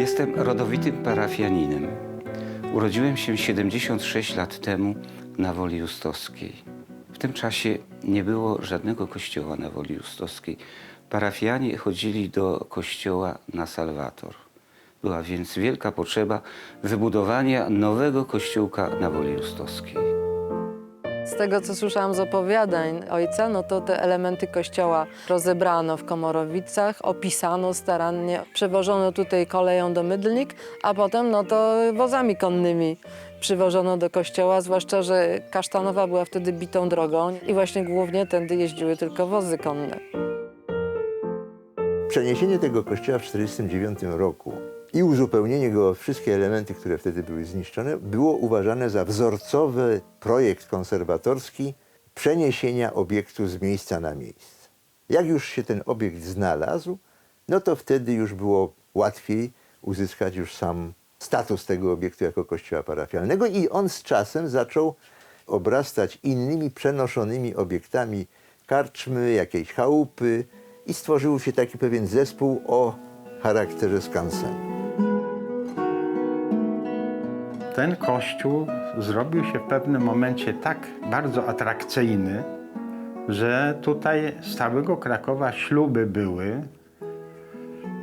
Jestem rodowitym parafianinem. Urodziłem się 76 lat temu na Woli Justowskiej. W tym czasie nie było żadnego kościoła na Woli Justowskiej. Parafianie chodzili do kościoła na Salwator. Była więc wielka potrzeba wybudowania nowego kościółka na Woli Justowskiej. Tego, co słyszałam z opowiadań ojca, no to te elementy kościoła rozebrano w Komorowicach, opisano starannie, przewożono tutaj koleją do Mydlnik, a potem no to wozami konnymi przywożono do kościoła, zwłaszcza, że Kasztanowa była wtedy bitą drogą i właśnie głównie tędy jeździły tylko wozy konne. Przeniesienie tego kościoła w 1949 roku i uzupełnienie go o wszystkie elementy, które wtedy były zniszczone, było uważane za wzorcowy projekt konserwatorski przeniesienia obiektu z miejsca na miejsce. Jak już się ten obiekt znalazł, no to wtedy już było łatwiej uzyskać już sam status tego obiektu jako kościoła parafialnego i on z czasem zaczął obrastać innymi przenoszonymi obiektami karczmy, jakiejś chałupy i stworzył się taki pewien zespół o charakterze skansenu. Ten kościół zrobił się w pewnym momencie tak bardzo atrakcyjny, że tutaj z całego Krakowa śluby były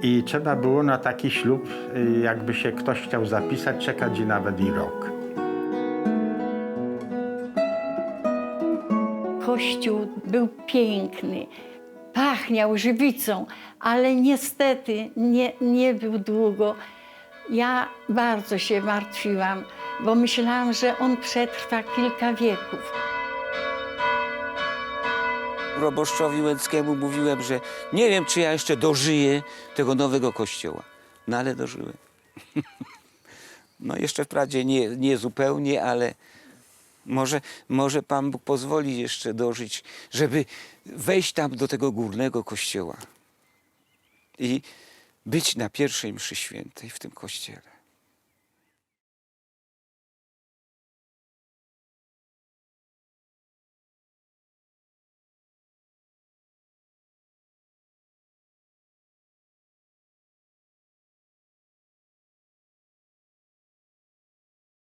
i trzeba było na taki ślub, y, jakby się ktoś chciał zapisać, czekać i nawet i rok. Kościół był piękny, pachniał żywicą, ale niestety nie, nie był długo. Ja bardzo się martwiłam, bo myślałam, że on przetrwa kilka wieków. proboszczowi Łęckiemu mówiłem, że nie wiem, czy ja jeszcze dożyję tego nowego kościoła. No ale dożyłem. No jeszcze wprawdzie nie, nie zupełnie, ale może, może Pan Bóg pozwoli jeszcze dożyć, żeby wejść tam do tego górnego kościoła i być na pierwszej mszy świętej w tym kościele.